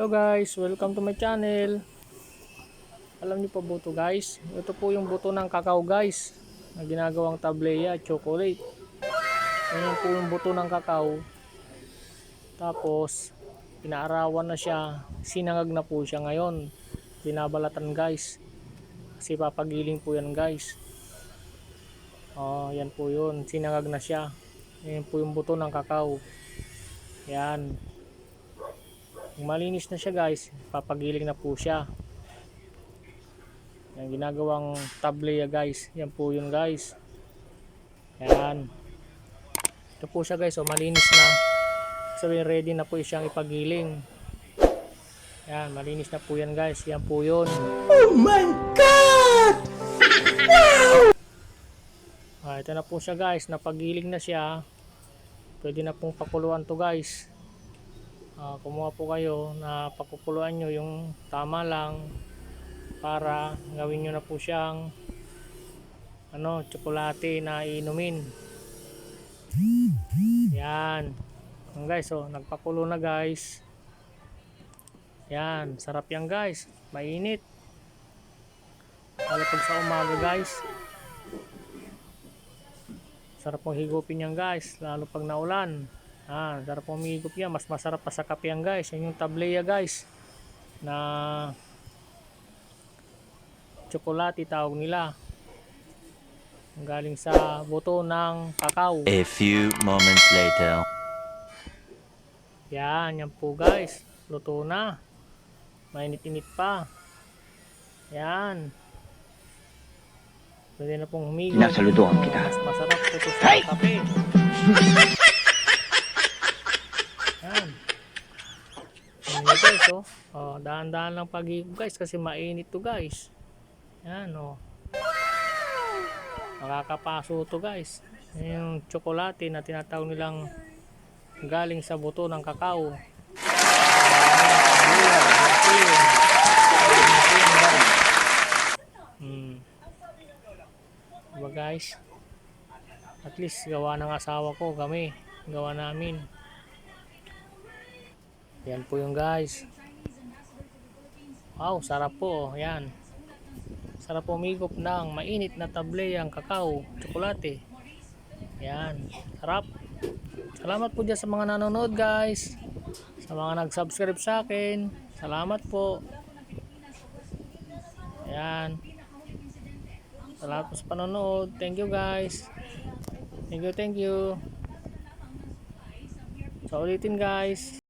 Hello guys, welcome to my channel. Alam niyo pa buto guys? Ito po yung buto ng kakao guys na ginagawang tableya, chocolate. Yan po yung buto ng kakao. Tapos, pinaarawan na siya. Sinangag na po siya ngayon. Binabalatan guys. Kasi papagiling po yan guys. Oh, yan po yun. Sinangag na siya. Yan po yung buto ng kakao. Yan. Malinis na siya guys, papagiling na po siya. Yan ginagawang tableya guys. Yan po yun guys. Yan. Ito po siya guys, oh, malinis na. Sabihin ready na po siyang ipagiling. Yan, malinis na po yan guys. Yan po yun. Oh my God! Ah, ito na po siya guys, napagiling na siya. Pwede na pong pakuluan to guys. Ah, kumuha po kayo na pakukuluan nyo yung tama lang para gawin nyo na po siyang ano, tsokolate na inumin. Yan. Yan guys, oh, nagpakulo na guys. Yan, sarap yan guys. Mainit. Lalo pag sa umaga guys. Sarap pong higupin yan guys, lalo pag naulan. Ah, sarap higup yan, mas masarap pa sa kape yan guys. Yan yung tableya guys na tsokolate tawag nila. Ang Galing sa buto ng kakao. A few moments later. Yan, yan po guys. Luto na. Mainit-init pa. Yan. Pwede na pong humigop. Sinasaludohan kita. Mas masarap ito sa kape. Yan. Yan yun, guys, oh. Dahan-dahan lang paghigop guys kasi mainit to guys. Yan, oh. Makakapaso to guys. Yung tsokolate na tinatawag nilang galing sa buto ng kakao. Hmm. Diba guys? At least gawa ng asawa ko kami. Gawa namin. Yan po yung guys. Wow, sarap po. oh. Yan. Sarap umigop ng mainit na tableyang kakao, tsokolate. Yan. Sarap. Salamat po dyan sa mga nanonood guys. Sa mga nag-subscribe sa akin. Salamat po. Yan. Salamat po sa panonood. Thank you guys. Thank you, thank you. So ulitin guys.